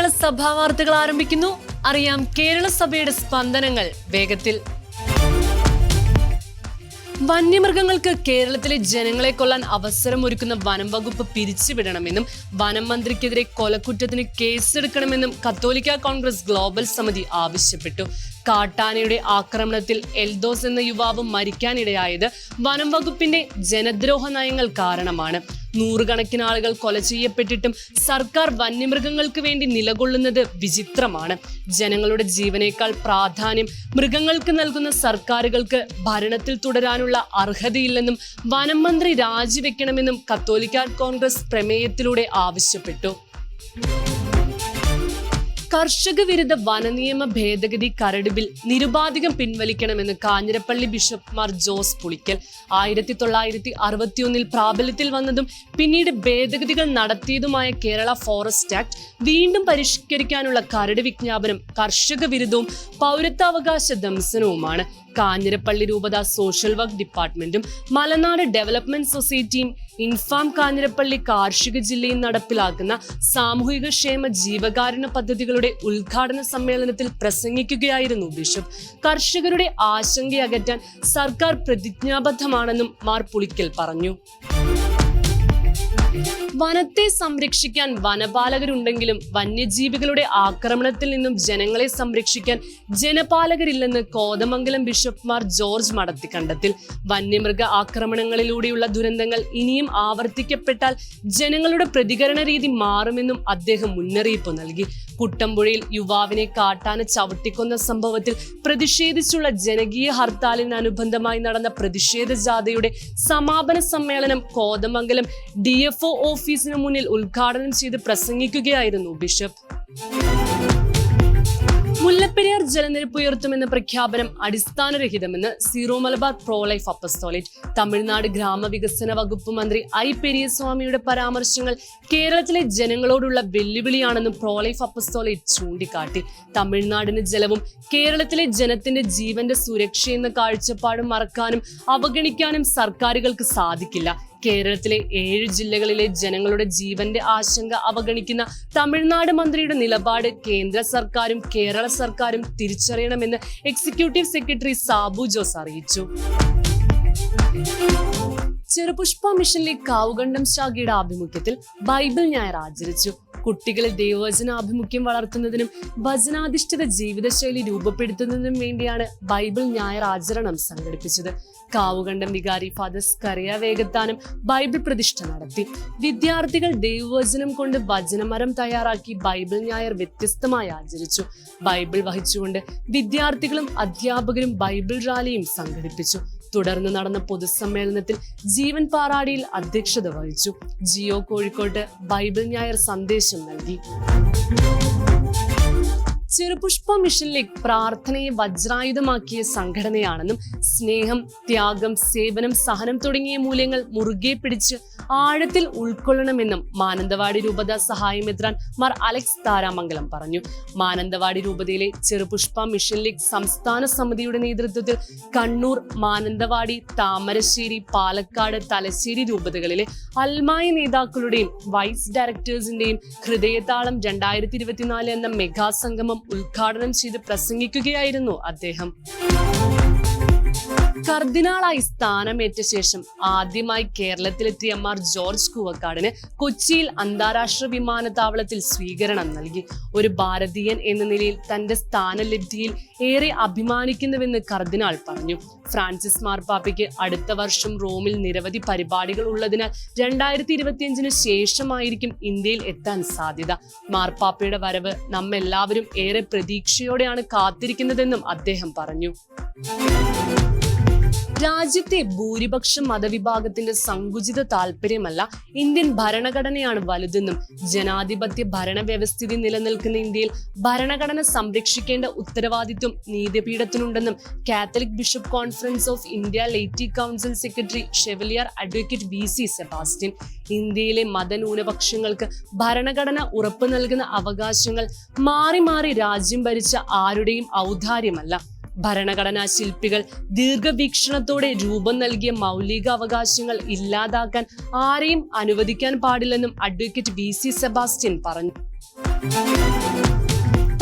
കേരള സഭാ വാർത്തകൾ ആരംഭിക്കുന്നു. അറിയാം കേരള സഭയുടെ സ്പന്ദനങ്ങൾ വേഗത്തിൽ. വന്യമൃഗങ്ങൾക്ക് കേരളത്തിലെ ജനങ്ങളെ കൊല്ലാൻ അവസരമൊരുക്കുന്ന വനം വകുപ്പ് പിരിച്ചുവിടണമെന്നും വനം മന്ത്രിക്കെതിരെ കൊലക്കുറ്റത്തിന് കേസെടുക്കണമെന്നും കത്തോലിക്ക കോൺഗ്രസ് ഗ്ലോബൽ സമിതി ആവശ്യപ്പെട്ടു. കാട്ടാനയുടെ ആക്രമണത്തിൽ എൽദോസ് എന്ന യുവാവ് മരിക്കാനിടയായത് വനം വകുപ്പിന്റെ ജനദ്രോഹ നയങ്ങൾ കാരണമാണ്. നൂറുകണക്കിന് ആളുകൾ കൊല ചെയ്യപ്പെട്ടിട്ടും സർക്കാർ വന്യമൃഗങ്ങൾക്ക് വേണ്ടി നിലകൊള്ളുന്നത് വിചിത്രമാണ്. ജനങ്ങളുടെ ജീവനേക്കാൾ പ്രാധാന്യം മൃഗങ്ങൾക്ക് നൽകുന്ന സർക്കാരുകൾക്ക് ഭരണത്തിൽ തുടരാനുള്ള അർഹതയില്ലെന്നും വനം മന്ത്രി രാജിവെക്കണമെന്നും കത്തോലിക്ക കോൺഗ്രസ് പ്രമേയത്തിലൂടെ ആവശ്യപ്പെട്ടു. കർഷക വിരുദ്ധ വനനിയമ ഭേദഗതി കരട് ബിൽ നിരുപാധികം പിൻവലിക്കണമെന്ന് കാഞ്ഞിരപ്പള്ളി ബിഷപ്പ് മാർ ജോസ് പുളിക്കൽ. ആയിരത്തി തൊള്ളായിരത്തി അറുപത്തിയൊന്നിൽ പ്രാബല്യത്തിൽ വന്നതും പിന്നീട് ഭേദഗതികൾ നടത്തിയതുമായ കേരള ഫോറസ്റ്റ് ആക്ട് വീണ്ടും പരിഷ്കരിക്കാനുള്ള കരട് വിജ്ഞാപനം കർഷക വിരുദ്ധവും പൗരത്വാവകാശ ദംസനവുമാണ്. കാഞ്ഞിരപ്പള്ളി രൂപത സോഷ്യൽ വർക്ക് ഡിപ്പാർട്ട്മെന്റും മലനാട് ഡെവലപ്മെന്റ് സൊസൈറ്റിയും ഇൻഫാം കാഞ്ഞിരപ്പള്ളി കാർഷിക ജില്ലയിൽ നടപ്പിലാക്കുന്ന സാമൂഹിക ക്ഷേമ ജീവകാരുണ്യ പദ്ധതികളുടെ ഉദ്ഘാടന സമ്മേളനത്തിൽ പ്രസംഗിക്കുകയായിരുന്നു ബിഷപ്പ്. കർഷകരുടെ ആശങ്കയകറ്റാൻ സർക്കാർ പ്രതിജ്ഞാബദ്ധമാണെന്നും മാർ പുളിക്കൽ പറഞ്ഞു. വനത്തെ സംരക്ഷിക്കാൻ വനപാലകരുണ്ടെങ്കിലും വന്യജീവികളുടെ ആക്രമണത്തിൽ നിന്നും ജനങ്ങളെ സംരക്ഷിക്കാൻ ജനപാലകരില്ലെന്ന് കോതമംഗലം ബിഷപ്പ്മാർ ജോർജ് മടത്തി കണ്ടെത്തിൽ. വന്യമൃഗ ആക്രമണങ്ങളിലൂടെയുള്ള ദുരന്തങ്ങൾ ഇനിയും ആവർത്തിക്കപ്പെട്ടാൽ ജനങ്ങളുടെ പ്രതികരണ രീതി മാറുമെന്നും അദ്ദേഹം മുന്നറിയിപ്പ് നൽകി. കുട്ടമ്പുഴയിൽ യുവാവിനെ കാട്ടാന ചവിട്ടിക്കൊന്ന സംഭവത്തിൽ പ്രതിഷേധിച്ചുള്ള ജനകീയ ഹർത്താലിനനുബന്ധമായി നടന്ന പ്രതിഷേധ ജാഥയുടെ സമാപന സമ്മേളനം കോതമംഗലം ഡി എഫ് ഒ ഓഫീസിന് മുന്നിൽ ഉദ്ഘാടനം ചെയ്ത് പ്രസംഗിക്കുകയായിരുന്നു ബിഷപ്പ്. മുല്ലപ്പെരിയാർ ജലനിരപ്പ് ഉയർത്തുമെന്ന പ്രഖ്യാപനം അടിസ്ഥാനരഹിതമെന്ന് Syro Malabar pro life apostolate Tamil Nadu ഗ്രാമവികസന വകുപ്പ് മന്ത്രി ഐ പെരിയസ്വാമിയുടെ പരാമർശങ്ങൾ കേരളത്തിലെ ജനങ്ങളോടുള്ള വെല്ലുവിളിയാണെന്നും പ്രോ ലൈഫ് അപ്പസ്തോലിറ്റ് ചൂണ്ടിക്കാട്ടി. തമിഴ്നാടിന് ജലവും കേരളത്തിലെ ജനത്തിന്റെ ജീവന്റെ സുരക്ഷയെന്ന കാഴ്ചപ്പാട് മറക്കാനും അവഗണിക്കാനും സർക്കാരുകൾക്ക് സാധിക്കില്ല. കേരളത്തിലെ ഏഴ് ജില്ലകളിലെ ജനങ്ങളുടെ ജീവന്റെ ആശങ്ക അവഗണിക്കുന്ന തമിഴ്നാട് മന്ത്രിയുടെ നിലപാട് കേന്ദ്ര സർക്കാരും കേരള സർക്കാരും തിരിച്ചറിയണമെന്ന് എക്സിക്യൂട്ടീവ് സെക്രട്ടറി സാബു ജോസ് അറിയിച്ചു. ചെറുപുഷ്പ മിഷനിലെ കാവുകണ്ഠം ശാഖയുടെ ആഭിമുഖ്യത്തിൽ ബൈബിൾ ഞായർ ആചരിച്ചു. കുട്ടികളിൽ ദൈവവചനാഭിമുഖ്യം വളർത്തുന്നതിനും വചനാധിഷ്ഠിത ജീവിതശൈലി രൂപപ്പെടുത്തുന്നതിനും വേണ്ടിയാണ് ബൈബിൾ ഞായർ ആചരണം സംഘടിപ്പിച്ചത്. കാവുകണ്ഠം വികാരി ഫാദർ സ്കറിയ വേഗത്താനം ബൈബിൾ പ്രതിഷ്ഠ നടത്തി. വിദ്യാർത്ഥികൾ ദൈവവചനം കൊണ്ട് വചനമരം തയ്യാറാക്കി ബൈബിൾ ഞായർ വ്യത്യസ്തമായി ആചരിച്ചു. ബൈബിൾ വഹിച്ചുകൊണ്ട് വിദ്യാർത്ഥികളും അധ്യാപകരും ബൈബിൾ റാലിയും സംഘടിപ്പിച്ചു. തുടർന്ന് നടന്ന പൊതുസമ്മേളനത്തിൽ ജീവൻ പാറാടിയിൽ അധ്യക്ഷത വഹിച്ചു. ജിയോ കോഴിക്കോട്ട് ബൈബിൾ ഞായർ സന്ദേശം നൽകി. ചെറുപുഷ്പ മിഷനിലേക്ക് പ്രാർത്ഥനയെ വജ്രായുധമാക്കിയ സംഘടനയാണെന്നും സ്നേഹം ത്യാഗം സേവനം സഹനം തുടങ്ങിയ മൂല്യങ്ങൾ മുറുകെ പിടിച്ച് ആഴത്തിൽ ഉൾക്കൊള്ളണമെന്നും മാനന്തവാടി രൂപത സഹായമെത്രാൻ മാർ അലക്സ് താരാമംഗലം പറഞ്ഞു. മാനന്തവാടി രൂപതയിലെ ചെറുപുഷ്പ മിഷൻ ലീഗ് സംസ്ഥാന സമിതിയുടെ നേതൃത്വത്തിൽ കണ്ണൂർ മാനന്തവാടി താമരശ്ശേരി പാലക്കാട് തലശ്ശേരി രൂപതകളിലെ അൽമായ നേതാക്കളുടെയും വൈസ് ഡയറക്ടേഴ്സിന്റെയും ഹൃദയതാളം രണ്ടായിരത്തി ഇരുപത്തിനാല് എന്ന മെഗാ സംഗമം ഉദ്ഘാടനം ചെയ്ത് പ്രസംഗിക്കുകയായിരുന്നു അദ്ദേഹം. കർദിനാളായി സ്ഥാനമേറ്റ ശേഷം ആദ്യമായി കേരളത്തിലെത്തിയ മാർ ജോർജ് കുവക്കാടിന് കൊച്ചിയിൽ അന്താരാഷ്ട്ര വിമാനത്താവളത്തിൽ സ്വീകരണം നൽകി. ഒരു ഭാരതീയൻ എന്ന നിലയിൽ തന്റെ സ്ഥാനലബ്ധിയിൽ ഏറെ അഭിമാനിക്കുന്നുവെന്ന് കർദിനാൾ പറഞ്ഞു. ഫ്രാൻസിസ് മാർപ്പാപ്പയ്ക്ക് അടുത്ത വർഷം റോമിൽ നിരവധി പരിപാടികൾ ഉള്ളതിനാൽ രണ്ടായിരത്തി ഇരുപത്തിയഞ്ചിന് ശേഷമായിരിക്കും ഇന്ത്യയിൽ എത്താൻ സാധ്യത. മാർപ്പാപ്പയുടെ വരവ് നമ്മെല്ലാവരും ഏറെ പ്രതീക്ഷയോടെയാണ് കാത്തിരിക്കുന്നതെന്നും അദ്ദേഹം പറഞ്ഞു. രാജ്യത്തെ ഭൂരിപക്ഷ മതവിഭാഗത്തിന്റെ സങ്കുചിത താല്പര്യമല്ല ഇന്ത്യൻ ഭരണഘടനയാണ് വലുതെന്നും ജനാധിപത്യ ഭരണവ്യവസ്ഥിതി നിലനിൽക്കുന്ന ഇന്ത്യയിൽ ഭരണഘടന സംരക്ഷിക്കേണ്ട ഉത്തരവാദിത്വം നീതിപീഠത്തിനുണ്ടെന്നും Catholic bishop conference of India laity council secretary chevalier advocate V C Sebastian. ഇന്ത്യയിലെ മതന്യൂനപക്ഷങ്ങൾക്ക് ഭരണഘടന ഉറപ്പു നൽകുന്ന അവകാശങ്ങൾ മാറി മാറി രാജ്യം ഭരിച്ച ആരുടെയും ഔദാര്യമല്ല. ഭരണഘടനാ ശില്പികൾ ദീർഘവീക്ഷണത്തോടെ രൂപം നൽകിയ മൗലിക അവകാശങ്ങൾ ഇല്ലാതാക്കാൻ ആരെയും അനുവദിക്കാൻ പാടില്ലെന്നും അഡ്വക്കേറ്റ് വി സി സെബാസ്റ്റ്യൻ പറഞ്ഞു.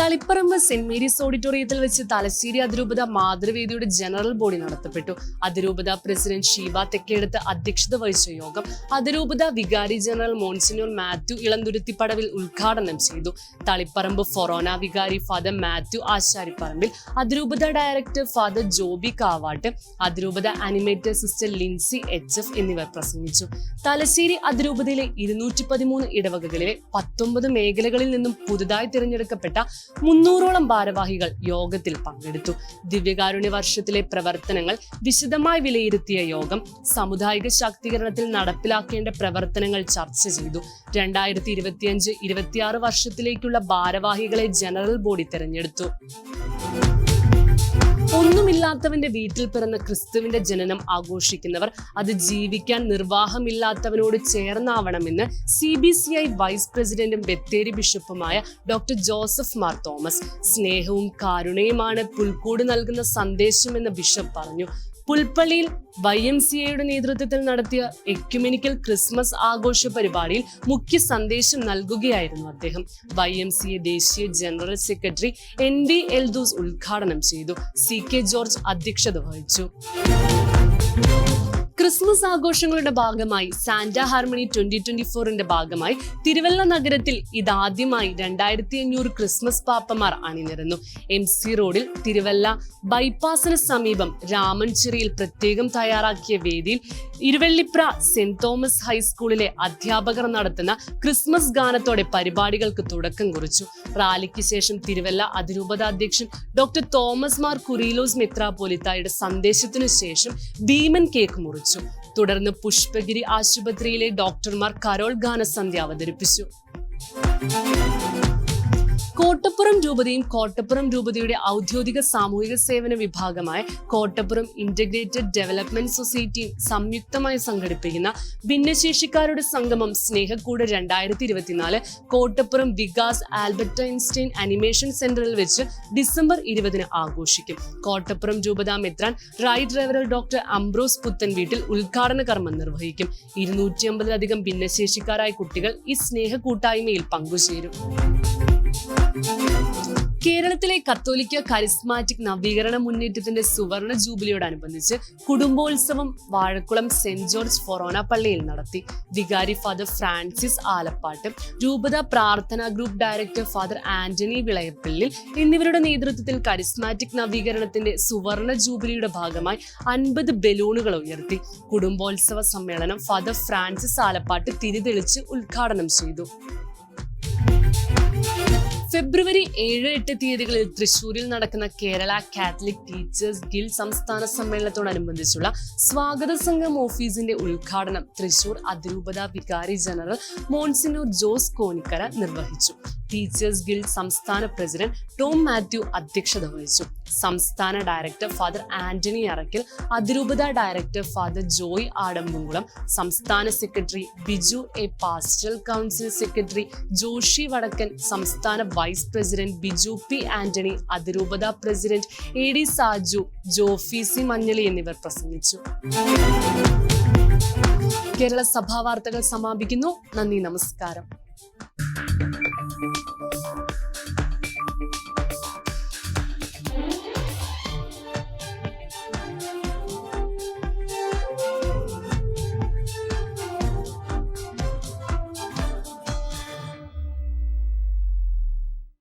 തളിപ്പറമ്പ് സെന്റ് മേരീസ് ഓഡിറ്റോറിയത്തിൽ വെച്ച് തലശ്ശേരി അതിരൂപത മാതൃവേദിയുടെ ജനറൽ ബോഡി നടത്തപ്പെട്ടു. അതിരൂപത പ്രസിഡന്റ് ഷീബ തെക്കേടുത്ത് അധ്യക്ഷത വഹിച്ച യോഗം അതിരൂപത വികാരി ജനറൽ മോൺസിനോർ മാത്യു ഇളന്തുരുത്തിപ്പടവിൽ ഉദ്ഘാടനം ചെയ്തു. തളിപ്പറമ്പ് ഫൊറോന വികാരി ഫാദർ മാത്യു ആശാരിപ്പറമ്പിൽ അതിരൂപത ഡയറക്ടർ ഫാദർ ജോബി കാവാട്ട് അതിരൂപത animator sister Lincy H F എന്നിവർ പ്രസംഗിച്ചു. തലശ്ശേരി അതിരൂപതയിലെ ഇരുന്നൂറ്റി പതിമൂന്ന് ഇടവകകളിലെ പത്തൊമ്പത് മേഖലകളിൽ നിന്നും പുതുതായി തിരഞ്ഞെടുക്കപ്പെട്ട മുന്നൂറോളം ഭാരവാഹികൾ യോഗത്തിൽ പങ്കെടുത്തു. ദിവ്യകാരുണ്യ വർഷത്തിലെ പ്രവർത്തനങ്ങൾ വിശദമായി വിലയിരുത്തിയ യോഗം സാമുദായിക ശാക്തീകരണത്തിൽ നടപ്പിലാക്കേണ്ട പ്രവർത്തനങ്ങൾ ചർച്ച ചെയ്തു. രണ്ടായിരത്തി ഇരുപത്തിയഞ്ച് ഇരുപത്തിയാറ് വർഷത്തിലേക്കുള്ള ഭാരവാഹികളെ ജനറൽ ബോഡി തെരഞ്ഞെടുത്തു. ഒന്നുമില്ലാത്തവന്റെ വീട്ടിൽ പിറന്ന ക്രിസ്തുവിന്റെ ജനനം ആഘോഷിക്കുന്നവർ അത് ജീവിക്കാൻ നിർവാഹമില്ലാത്തവനോട് ചേർന്നാവണമെന്ന് C B C I vice പ്രസിഡന്റും ബത്തേരി ബിഷപ്പുമായ ഡോക്ടർ ജോസഫ് മാർ തോമസ് സ്നേഹവും കാരുണയുമാണ് പുൽക്കൂട് നൽകുന്ന സന്ദേശമെന്ന് ബിഷപ്പ് പറഞ്ഞു. പുൽപ്പള്ളിയിൽ വൈ എം സി എയുടെ നേതൃത്വത്തിൽ നടത്തിയ എക്യുമെനിക്കൽ ക്രിസ്മസ് ആഘോഷ പരിപാടിയിൽ മുഖ്യ സന്ദേശം നൽകുകയായിരുന്നു അദ്ദേഹം. വൈ എം സി എ ദേശീയ general secretary N B Eldhose ഉദ്ഘാടനം ചെയ്തു. സി കെ ജോർജ് അധ്യക്ഷത വഹിച്ചു. ക്രിസ്മസ് ആഘോഷങ്ങളുടെ ഭാഗമായി സാന്റ ഹാർമണി ട്വന്റി ട്വന്റി ഫോറിന്റെ ഭാഗമായി തിരുവല്ല നഗരത്തിൽ ഇതാദ്യമായി രണ്ടായിരത്തി അഞ്ഞൂറ് ക്രിസ്മസ് പാപ്പമാർ അണിനിരന്നു. എം സി റോഡിൽ തിരുവല്ല ബൈപ്പാസിന് സമീപം രാമൻചിറയിൽ പ്രത്യേകം തയ്യാറാക്കിയ വേദിയിൽ ഇരുവള്ളിപ്ര സെന്റ് തോമസ് ഹൈസ്കൂളിലെ അധ്യാപകർ നടത്തുന്ന ക്രിസ്മസ് ഗാനത്തോടെ പരിപാടികൾക്ക് തുടക്കം കുറിച്ചു. റാലിക്ക് ശേഷം തിരുവല്ല അതിരൂപതാധ്യക്ഷൻ ഡോക്ടർ തോമസ് മാർ കുറിയിലോസ് മെത്രാപോലിത്തായുടെ സന്ദേശത്തിനു ശേഷം ഭീമൻ കേക്ക് മുറിച്ചു. തുടർന്ന് പുഷ്പഗിരി ആശുപത്രിയിലെ ഡോക്ടർമാർ കരോൾ ഗാനസന്ധ്യ അവതരിപ്പിച്ചു. കോട്ടപ്പുറം രൂപതയും കോട്ടപ്പുറം രൂപതയുടെ ഔദ്യോഗിക സാമൂഹിക സേവന വിഭാഗമായ കോട്ടപ്പുറം ഇന്റഗ്രേറ്റഡ് ഡെവലപ്മെന്റ് സൊസൈറ്റിയും സംയുക്തമായി സംഘടിപ്പിക്കുന്ന ഭിന്നശേഷിക്കാരുടെ സംഗമം സ്നേഹക്കൂട് രണ്ടായിരത്തി ഇരുപത്തിനാല് Kottappuram Vikas Albert Einstein animation സെന്ററിൽ വെച്ച് ഡിസംബർ ഇരുപതിന് ആഘോഷിക്കും. കോട്ടപ്പുറം രൂപതാ മെത്രാൻ റൈറ്റ് ഡ്രൈവർ ഡോക്ടർ അംബ്രോസ് പുത്തൻ വീട്ടിൽ ഉദ്ഘാടന കർമ്മം നിർവഹിക്കും. ഇരുന്നൂറ്റി അമ്പതിലധികം ഭിന്നശേഷിക്കാരായ കുട്ടികൾ ഈ സ്നേഹ കൂട്ടായ്മയിൽ പങ്കുചേരും. കേരളത്തിലെ കത്തോലിക്ക കരിസ്മാറ്റിക് നവീകരണ മുന്നേറ്റത്തിന്റെ സുവർണ ജൂബിലിയോടനുബന്ധിച്ച് കുടുംബോത്സവം വാഴക്കുളം സെന്റ് ജോർജ് ഫൊറോന പള്ളിയിൽ നടത്തി. വികാരി ഫാദർ ഫ്രാൻസിസ് ആലപ്പാട്ട് രൂപത പ്രാർത്ഥനാ group director father Antony Vilayappillil എന്നിവരുടെ നേതൃത്വത്തിൽ കരിസ്മാറ്റിക് നവീകരണത്തിന്റെ സുവർണ ജൂബിലിയുടെ ഭാഗമായി അൻപത് ബലൂണുകൾ ഉയർത്തി. കുടുംബോത്സവ സമ്മേളനം ഫാദർ ഫ്രാൻസിസ് ആലപ്പാട്ട് തിരിതെളിച്ച് ഉദ്ഘാടനം ചെയ്തു. ഫെബ്രുവരി ഏഴ് എട്ട് തീയതികളിൽ തൃശൂരിൽ നടക്കുന്ന കേരള കാത്തലിക് ടീച്ചേഴ്സ് ഗിൽ സംസ്ഥാന സമ്മേളനത്തോടനുബന്ധിച്ചുള്ള സ്വാഗത സംഘം ഓഫീസിന്റെ ഉദ്ഘാടനം തൃശൂർ അതിരൂപത വികാരി ജനറൽ മോൺസിനൂർ ജോസ് കോനിക്കര നിർവഹിച്ചു. ടീച്ചേഴ്സ് ഗിൽ സംസ്ഥാന പ്രസിഡന്റ് ടോം മാത്യു അധ്യക്ഷത വഹിച്ചു. സംസ്ഥാന ഡയറക്ടർ ഫാദർ ആന്റണി അറക്കൽ അതിരൂപത ഡയറക്ടർ ഫാദർ ജോയ് ആഡംബുംകുളം സംസ്ഥാന secretary Biju A pastoral council secretary Joshy Vadakkan സംസ്ഥാന vice president Biju P Antony അതിരൂപത president A D Saju Jofy C Manjaly എന്നിവർ പ്രസംഗിച്ചു. കേരള സഭാ വാർത്തകൾ സമാപിക്കുന്നു. നന്ദി നമസ്കാരം.